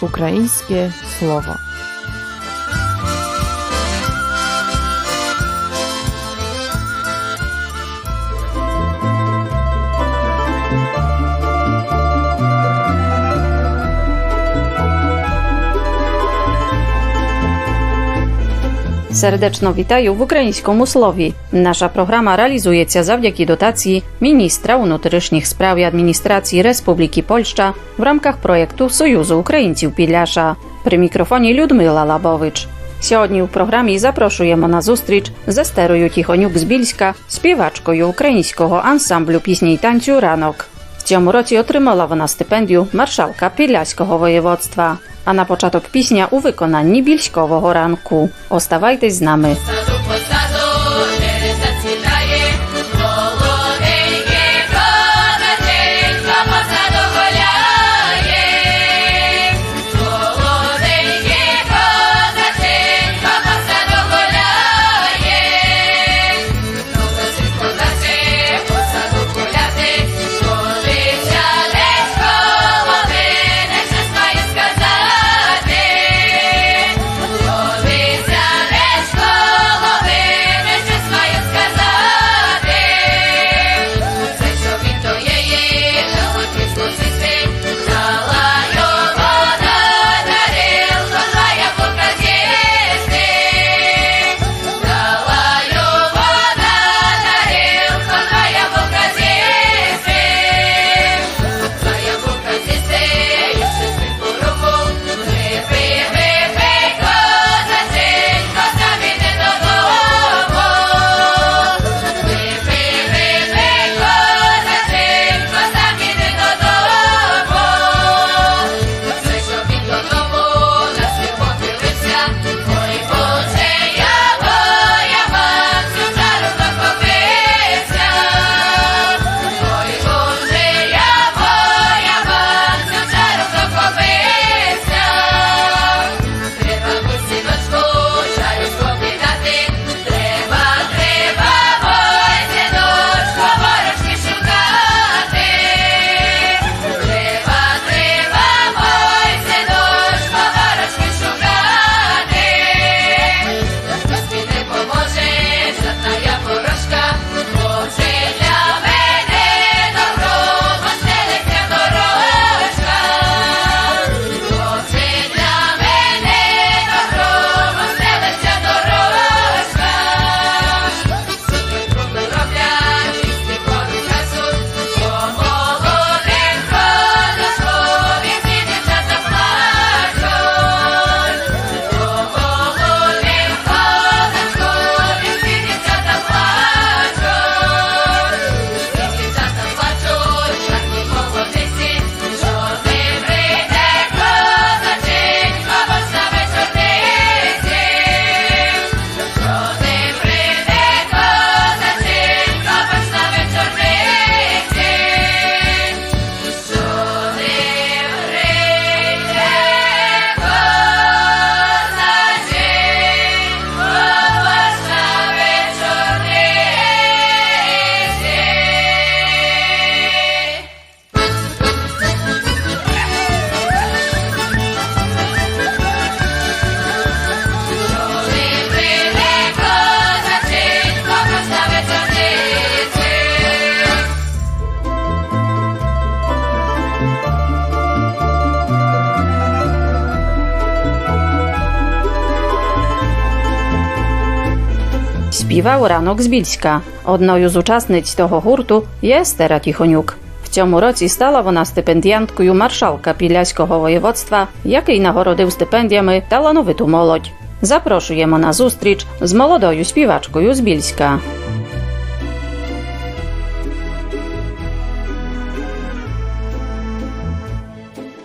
Ukraińskie słowo. Сердечно вітаю в українському слові. Наша програма реалізується завдяки дотації міністра внутрішніх справ і адміністрації Республіки Польща в рамках проєкту Союзу українців Підляша. При мікрофоні Людмила Лабович. Сьогодні у програмі запрошуємо на зустріч з Естерою Тихонюк з Більська, співачкою українського ансамблю пісні й танцю ранок. W цьому році отримала вона стипендію маршалка Підляського воєводства А на початок пісня у виконанні більськового ранку. Оставайтесь з нами. Співав ранок з Більська. Одною з учасниць того гурту є Естера Тихонюк. В цьому році стала вона стипендіанткою маршалка Піляського воєводства, який нагородив стипендіями талановиту молодь. Запрошуємо на зустріч з молодою співачкою з Більська.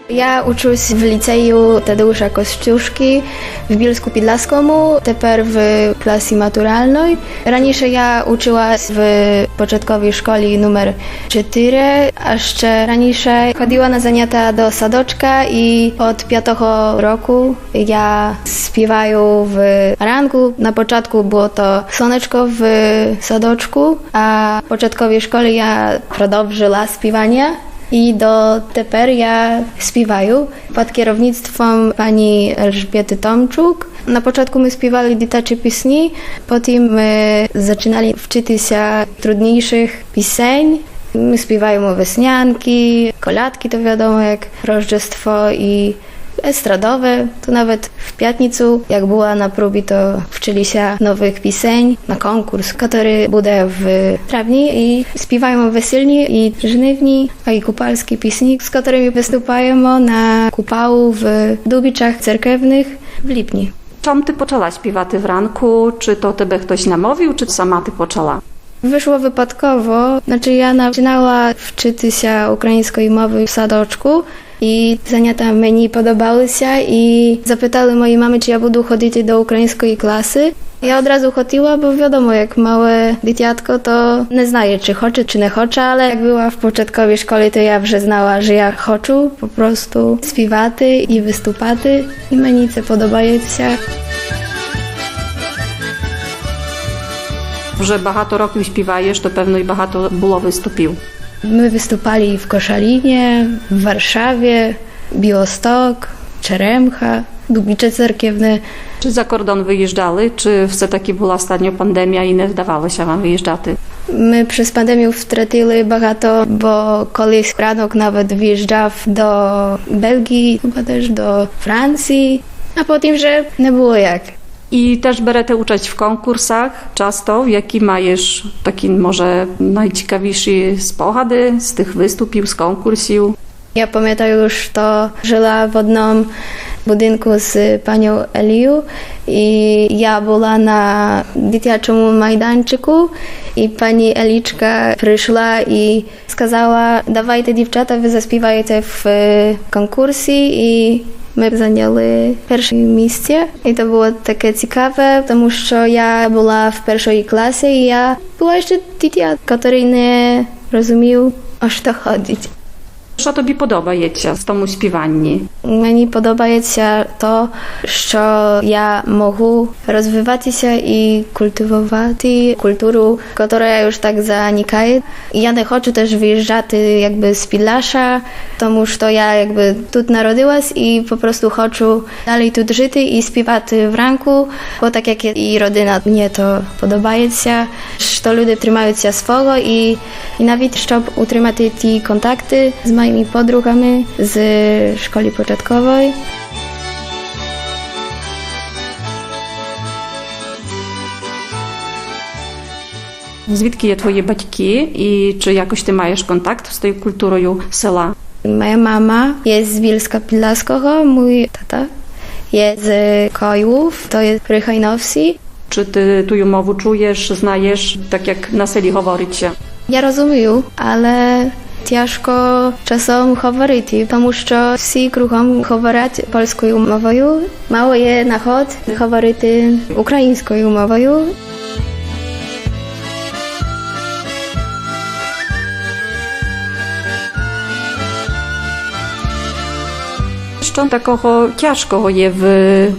Ja uczyłś w liceju Tadeusza Kościuszki w Bielsku Podlaskomu, teper w klasie maturalnej. Raniejsze ja uczyła w początkowej szkole numer 4, a jeszcze raniejsze chodziła na zajęcia do sadoczka i od piątego roku ja śpiewaję w ranku. Na początku było to słoneczko w sadoczku, a w początkowej szkole ja prodobżyła śpiewanie i do Teperia śpiewają pod kierownictwem pani Elżbiety Tomczuk. Na początku my śpiewali ditacze pisni, potem my zaczynali wczytać się trudniejszych piseń. My śpiewamy wesnianki, kolatki, to wiadomo jak Rożdżestwo i estradowe. To nawet w piatnicu, jak była na próbie, to wczyli się nowych pisań na konkurs, który będzie w trawni i śpiewają weselnie i żniwni, a i kupalskie pieśni, z którymi występujemy na kupału w dubiczach cerkewnych w lipni. Czom ty poczęła śpiewać w ranku? Czy to tebe ktoś namówił, czy sama ty poczęła? Wyszło wypadkowo, znaczy ja zaczynała wczyć się ukraińskiej mowy w sadoczku i zajęcia meni podobały się i zapytały mojej mamy, czy ja będę chodzić do ukraińskiej klasy. Ja od razu chodziła, bo wiadomo, jak małe dzieciatko, to nie znaje, czy chce, czy nie chce, ale jak była w początkowej szkole, to ja вже znała, że ja chcę po prostu śpiewaty i występaty i meni це подобається. Że багато років співаєш, то певно і багато було виступів. My wystupali w Koszalinie, w Warszawie, Białystok, Czeremcha, Dubicze Cerkiewne. Чи за кордон виїжджали, чи все-таки була остання пандемія і не вдавалося вам виїжджати? My przez pandemię wtratili багато, bo колись ранок nawet wjeżdżał do Belgii, chyba też do Francji, a potem, że nie było jak. І теж берете участь в конкурсах часто, які маєш такі, може, найцікавіші спогади з тих виступів, з конкурсів. Ja pamiętam już to, żyła w jednym budynku z panią Eliu i ja była na dziecięcym majdanczyku i pani Eliczka przyszła i сказала, давайте дівчата, ви заспіваєте в конкурсі і ми зайняли перше місце. І це було таке цікаве, тому що я була в першій класі і я була ще дитя, який не розумів, а що ходить. Що тобі подобається в тому співанні? Мені подобається то, що я можу розвиватися і культивувати культуру, яка już так заникає. Я не хочу теж виїжджати якби з Підляша, тому що я якби тут народилась і просто хочу далі тут жити і співати в ранку, бо так як і родина мені то подобається, що люди тримаються свого і, і навіть щоб утримати ті контакти з moimi podruchami z szkoły początkowej. Звідки є твої батьки, і чи якось ти маєш контакт з тою культурою села? Moja mama jest z Bielska Podlaskiego, mój tata jest z Kojów, to jest Rychajnowsi. Чи ти тую мову чуєш, знаєш, так як на селі говориться? Я розумію, але тяжко часом говорити, тому що всі кругом говорять польською мовою. Мало є нагод говорити українською мовою. Що такого тяжкого є в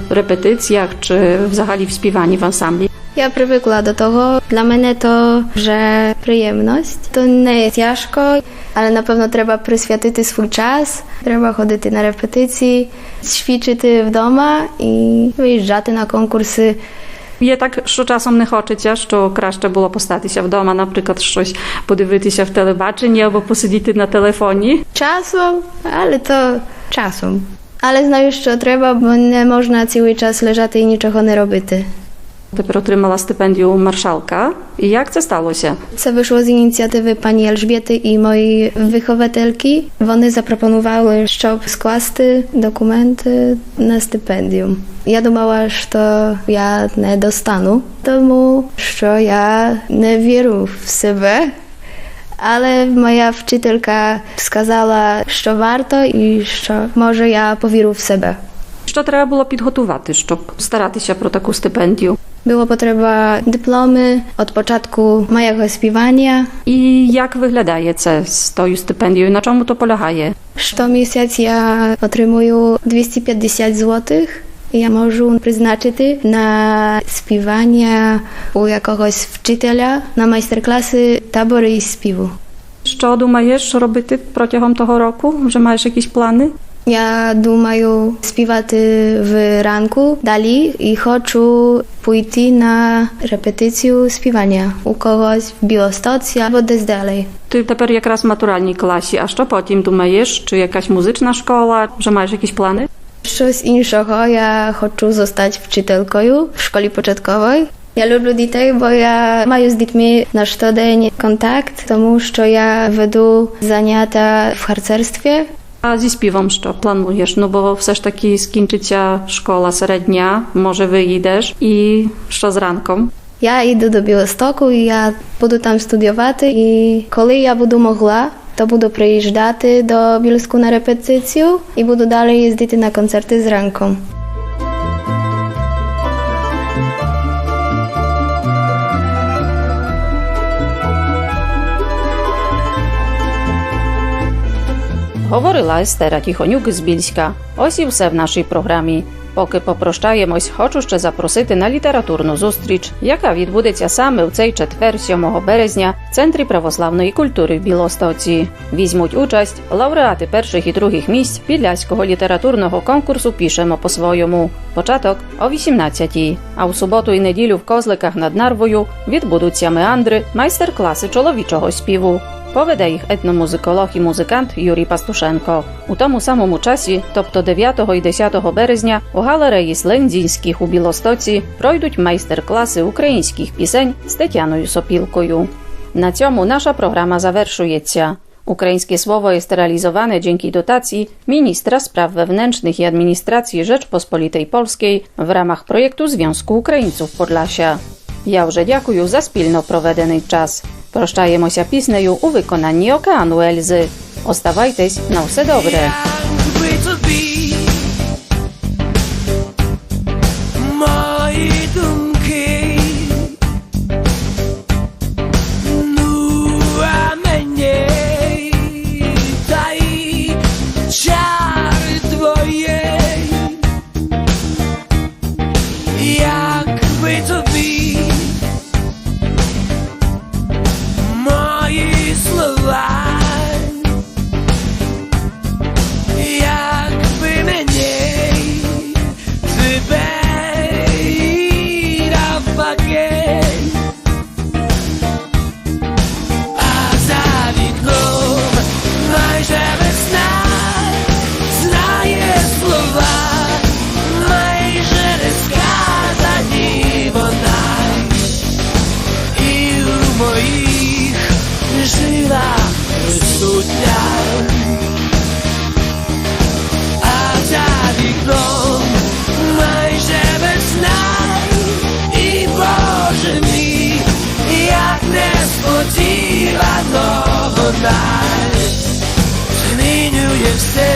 репетиціях чи взагалі в співанні в ансамблі? Я привикла до того. Для мене то вже приємність. То не є тяжко, але напевно треба присвятити свій час. Треба ходити на репетиції, свідчити вдома і виїжджати на конкурси. Є так, що часом не хочеться, що краще було постатися вдома, наприклад, щось подивитися в телебаченні або посидіти на телефоні. Czasem, ale to czasem. Але знаю, що треба, бо не можна цілий час лежати і нічого не робити. Тепер отримала стипендію маршалка. І як це сталося? Це вийшло з ініціативи пані Ельжбіти і моєї виховательки. Вони запропонували, щоб скласти документи на стипендію. Я думала, що я не достану, тому що я не вірю в себе. Але моя вчителька сказала, що варто і що може я повірю в себе. Що треба було підготувати, щоб старатися про таку стипендію? Było potrzeba dyplomy od początku mojego śpiewania. І як виглядає це з тою стипендією? На чому то полягає? Щомісяць я отримую 250 злотих. Я можу призначити на співання у якогось вчителя на майстер-класи табори із співу. Що думаєш робити протягом того року? Вже маєш якісь плани? Я думаю співати в ранку далі і хочу піти на репетицію співання у когось в Білостоці або десь далі. Ти тепер якраз в матуральній класі. А що потім думаєш? Чи якась музична школа? Вже маєш якісь плани? Щось іншого я хочу zostać вчителькою в школі початковій. Я люблю дітей, бо я маю з дітьми на щодень контакт, тому що я веду заняття в харцерстві. А зі співом що плануєш? Ну бо все ж таки скінчиться школа середня, може виїдеш і що з ранком? Я йду до Білостоку, я буду там студіювати. І коли я буду могла, to budu przyjeżdżać do Bielsku na repetycję i budu dalej jeździć na koncerty z ręką. Говорила Естера Тіхонюк з Більська. Ось і все в нашій програмі. Поки попрощаємось, хочу ще запросити на літературну зустріч, яка відбудеться саме в цей четвер, 7 березня, в центрі православної культури в Білостоці. Візьмуть участь лауреати перших і других місць підляського літературного конкурсу Пішемо по-своєму. Початок о 18-й. А в суботу і неділю в козликах над Нарвою відбудуться меандри, майстер-класи чоловічого співу. Поведе їх етномузиколог і музикант Юрій Пастушенко. У тому самому часі, тобто 9 і 10 березня, у галереї Слендзінських у Білостоці пройдуть майстер-класи українських пісень з Тетяною Сопілкою. Na цьому наша програма завершується. Ukraińskie słowo jest realizowane dzięki dotacji Ministra Spraw Wewnętrznych i Administracji Rzeczpospolitej Polskiej w ramach projektu Związku Українців Podlasia. Я вже дякую за спільно проведений час. Прощаємося піснею у виконанні Океану Ельзи. Оставайтесь на все добре. say